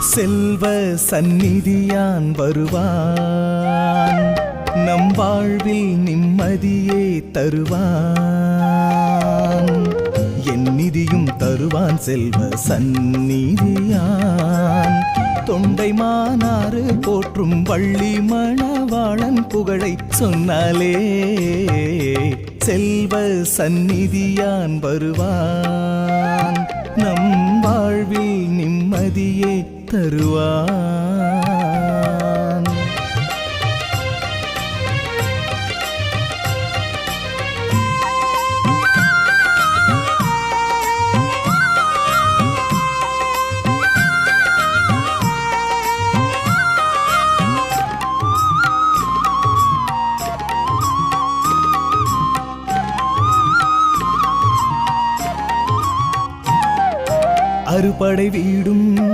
செல்வ சந்நிதியான் வருவான். நம் வாழ்வில் நிம்மதியே தருவான். என் நிதியும் தருவான் செல்வ சந்நிதியான். தொண்டை மானாறு போற்றும் வள்ளி மணவாளன் புகழை சொன்னாலே செல்வ சந்நிதியான் வருவான். நம் வாழ்வில் நிம்மதியே തരുവാൻ. അറുപട വീടും